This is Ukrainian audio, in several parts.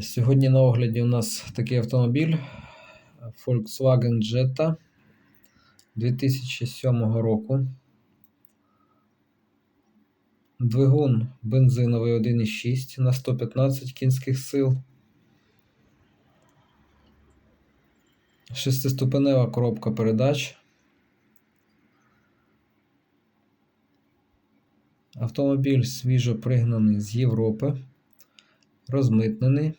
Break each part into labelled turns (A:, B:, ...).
A: Сьогодні на огляді у нас такий автомобіль Volkswagen Jetta 2007 року. Двигун бензиновий 1,6 на 115 кінських сил. Шестиступенева коробка передач. Автомобіль свіжо пригнаний з Європи, розмитнений,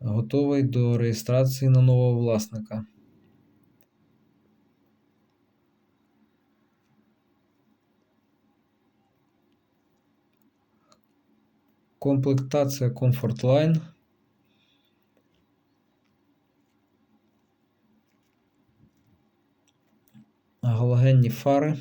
A: готовий до реєстрації на нового власника. Комплектація Comfort Line. Галогенні фари.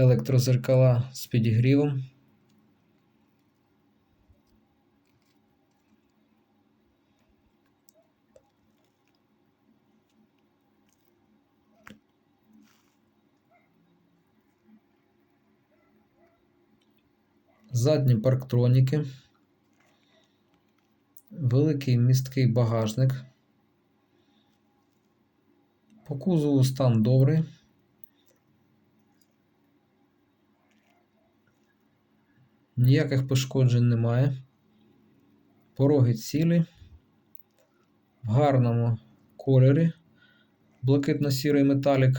A: Електрозеркала з підігрівом. Задні парктроніки, великий місткий багажник. По кузову стан добрий. Ніяких пошкоджень немає. Пороги цілі, в гарному кольорі, блакитно-сірий металік.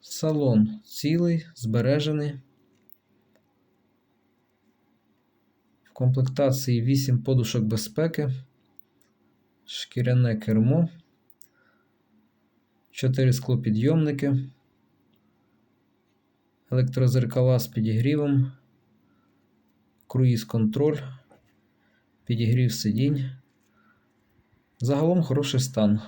A: Салон цілий, збережений. В комплектації 8 подушок безпеки, шкіряне кермо, 4 склопідйомники, електрозеркала з підігрівом, круїз контроль, підігрів сидінь. Загалом хороший стан.